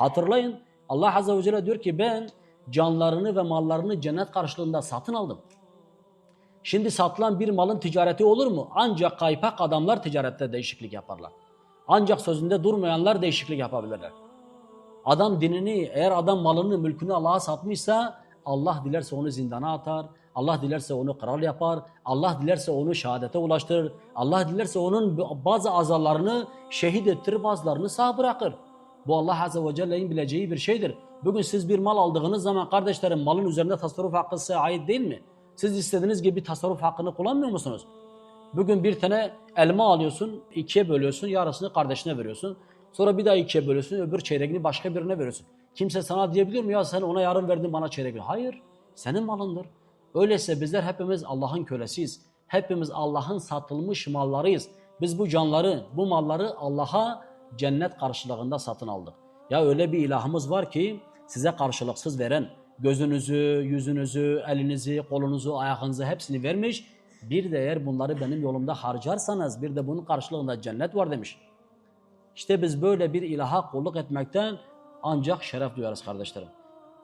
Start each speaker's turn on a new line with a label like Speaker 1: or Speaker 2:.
Speaker 1: Hatırlayın Allah Azze ve Celle diyor ki ben canlarını ve mallarını cennet karşılığında satın aldım. Şimdi satılan bir malın ticareti olur mu? Ancak kaypak adamlar ticarette değişiklik yaparlar. Ancak sözünde durmayanlar değişiklik yapabilirler. Adam dinini, eğer adam malını, mülkünü Allah'a satmışsa Allah dilerse onu zindana atar. Allah dilerse onu kral yapar. Allah dilerse onu şehadete ulaştırır. Allah dilerse onun bazı azalarını şehit ettirir, bazılarını sağ bırakır. Bu Allah Azze ve Celle'nin bileceği bir şeydir. Bugün siz bir mal aldığınız zaman kardeşlerim malın üzerinde tasarruf hakkı size ait değil mi? Siz istediğiniz gibi tasarruf hakkını kullanmıyor musunuz? Bugün bir tane elma alıyorsun, ikiye bölüyorsun, yarısını kardeşine veriyorsun. Sonra bir daha ikiye bölüyorsun, öbür çeyreğini başka birine veriyorsun. Kimse sana diyebilir mi ya sen ona yarım verdin bana çeyrek. Hayır, senin malındır. Öyleyse bizler hepimiz Allah'ın kölesiyiz. Hepimiz Allah'ın satılmış mallarıyız. Biz bu canları, bu malları Allah'a cennet karşılığında satın aldık. Ya öyle bir ilahımız var ki size karşılıksız veren, gözünüzü, yüzünüzü, elinizi, kolunuzu, ayağınızı hepsini vermiş. Bir de eğer bunları benim yolumda harcarsanız bir de bunun karşılığında cennet var demiş. İşte biz böyle bir ilaha kulluk etmekten ancak şeref duyarız kardeşlerim.